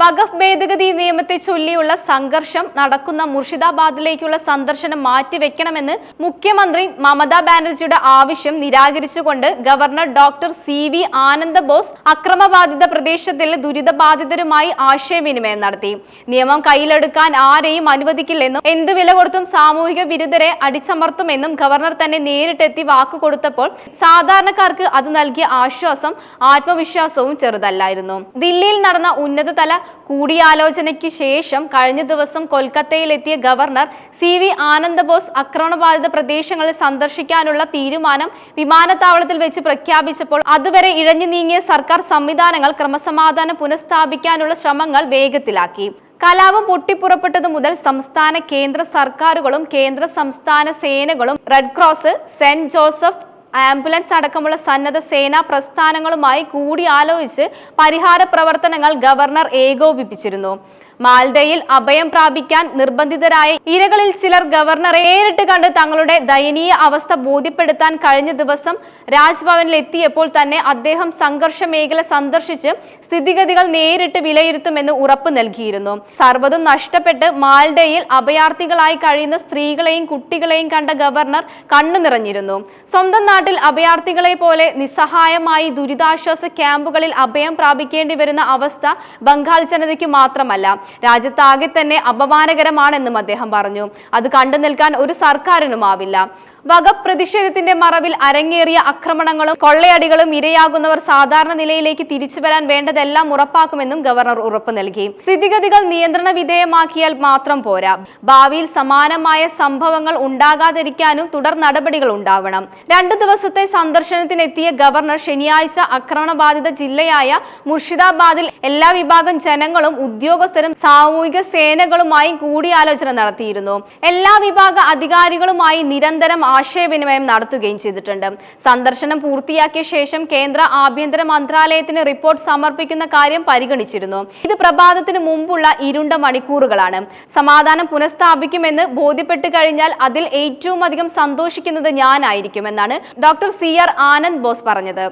വഖഫ് ഭേദഗതി നിയമത്തെ ചൊല്ലിയുള്ള സംഘർഷം നടക്കുന്ന മുർഷിദാബാദിലേക്കുള്ള സന്ദർശനം മാറ്റിവെക്കണമെന്ന് മുഖ്യമന്ത്രി മമതാ ബാനർജിയുടെ ആവശ്യം നിരാകരിച്ചുകൊണ്ട് governor doctor C V Ananda Bose അക്രമബാധിത പ്രദേശത്തിൽ ദുരിതബാധിതരുമായി ആശയവിനിമയം നടത്തി. നിയമം കയ്യിലെടുക്കാൻ ആരെയും അനുവദിക്കില്ലെന്നും എന്തു വില കൊടുത്തും സാമൂഹിക വിരുദ്ധരെ അടിച്ചമർത്തുമെന്നും ഗവർണർ തന്നെ നേരിട്ടെത്തി വാക്കുകൊടുത്തപ്പോൾ സാധാരണക്കാർക്ക് അത് നൽകിയ ആശ്വാസം ആത്മവിശ്വാസവും ചെറുതല്ലായിരുന്നു. ദില്ലിയിൽ നടന്ന ഉന്നതതല കൂടിയാലോചനയ്ക്ക് ശേഷം കഴിഞ്ഞ ദിവസം കൊൽക്കത്തയിലെത്തിയ ഗവർണർ സി വി ആനന്ദബോസ് ആക്രമണബാധിത പ്രദേശങ്ങളിൽ സന്ദർശിക്കാനുള്ള തീരുമാനം വിമാനത്താവളത്തിൽ വെച്ച് പ്രഖ്യാപിച്ചപ്പോൾ അതുവരെ ഇഴഞ്ഞു നീങ്ങിയ സർക്കാർ സംവിധാനങ്ങൾ ക്രമസമാധാനം പുനഃസ്ഥാപിക്കാനുള്ള ശ്രമങ്ങൾ വേഗത്തിലാക്കി. കലാപം പൊട്ടിപ്പുറപ്പെട്ടതു മുതൽ സംസ്ഥാന കേന്ദ്ര സർക്കാരുകളും കേന്ദ്ര സംസ്ഥാന സേനകളും red cross Saint Joseph ambulance അടക്കമുള്ള സന്നദ്ധ സേനാ പ്രസ്ഥാനങ്ങളുമായി കൂടിയാലോചിച്ച് പരിഹാര പ്രവർത്തനങ്ങൾ ഗവർണർ ഏകോപിപ്പിച്ചിരുന്നു. മാൽഡയിൽ അഭയം പ്രാപിക്കാൻ നിർബന്ധിതരായ ഇരകളിൽ ചിലർ ഗവർണറെ നേരിട്ട് കണ്ട് തങ്ങളുടെ ദയനീയ അവസ്ഥ ബോധ്യപ്പെടുത്താൻ കഴിഞ്ഞ ദിവസം രാജ്ഭവനിൽ എത്തിയപ്പോൾ തന്നെ അദ്ദേഹം സംഘർഷ മേഖല സന്ദർശിച്ച് സ്ഥിതിഗതികൾ നേരിട്ട് വിലയിരുത്തുമെന്ന് ഉറപ്പ് നൽകിയിരുന്നു. സർവതും നഷ്ടപ്പെട്ട് മാൽഡയിൽ അഭയാർത്ഥികളായി കഴിയുന്ന സ്ത്രീകളെയും കുട്ടികളെയും കണ്ട ഗവർണർ കണ്ണു നിറഞ്ഞിരുന്നു സ്വന്തം നാട്ടിൽ അഭയാർത്ഥികളെ പോലെ നിസ്സഹായമായി ദുരിതാശ്വാസ ക്യാമ്പുകളിൽ അഭയം പ്രാപിക്കേണ്ടി വരുന്ന അവസ്ഥ ബംഗാൾ ജനതയ്ക്ക് മാത്രമല്ല രാജ്യത്താകെ തന്നെ അപമാനകരമാണെന്നും അദ്ദേഹം പറഞ്ഞു. അത് കണ്ടു നിൽക്കാൻ ഒരു സർക്കാരിനുമാവില്ല. വകഫ് പ്രതിഷേധത്തിന്റെ മറവിൽ അരങ്ങേറിയ ആക്രമണങ്ങളും കൊള്ളയടികളും ഇരയാകുന്നവർ സാധാരണ നിലയിലേക്ക് തിരിച്ചു വരാൻ വേണ്ടതെല്ലാം ഉറപ്പാക്കുമെന്നും ഗവർണർ ഉറപ്പു നൽകി. സ്ഥിതിഗതികൾ നിയന്ത്രണ വിധേയമാക്കിയാൽ മാത്രം പോരാ. ഭാവിയിൽ സമാനമായ സംഭവങ്ങൾ ഉണ്ടാകാതിരിക്കാനും തുടർ നടപടികൾ ഉണ്ടാവണം. രണ്ടു ദിവസത്തെ സന്ദർശനത്തിനെത്തിയ ഗവർണർ ശനിയാഴ്ച ആക്രമണബാധിത ജില്ലയായ മുർഷിദാബാദിൽ എല്ലാ വിഭാഗം ജനങ്ങളും ഉദ്യോഗസ്ഥരും സാമൂഹിക സേനകളുമായും കൂടിയാലോചന നടത്തിയിരുന്നു. എല്ലാ വിഭാഗ അധികാരികളുമായി നിരന്തരം ആശയവിനിമയം നടത്തുകയും ചെയ്തിട്ടുണ്ട്. സന്ദർശനം പൂർത്തിയാക്കിയ ശേഷം കേന്ദ്ര ആഭ്യന്തര മന്ത്രാലയത്തിന് റിപ്പോർട്ട് സമർപ്പിക്കുന്ന കാര്യം പരിഗണിച്ചിരുന്നു. ഇത് പ്രഭാതത്തിന് മുമ്പുള്ള ഇരുണ്ട മണിക്കൂറുകളാണ്. സമാധാനം പുനഃസ്ഥാപിക്കുമെന്ന് ബോധ്യപ്പെട്ടു കഴിഞ്ഞാൽ അതിൽ ഏറ്റവും അധികം സന്തോഷിക്കുന്നത് ഞാനായിരിക്കുമെന്നാണ് doctor C R Anand Bose പറഞ്ഞത്.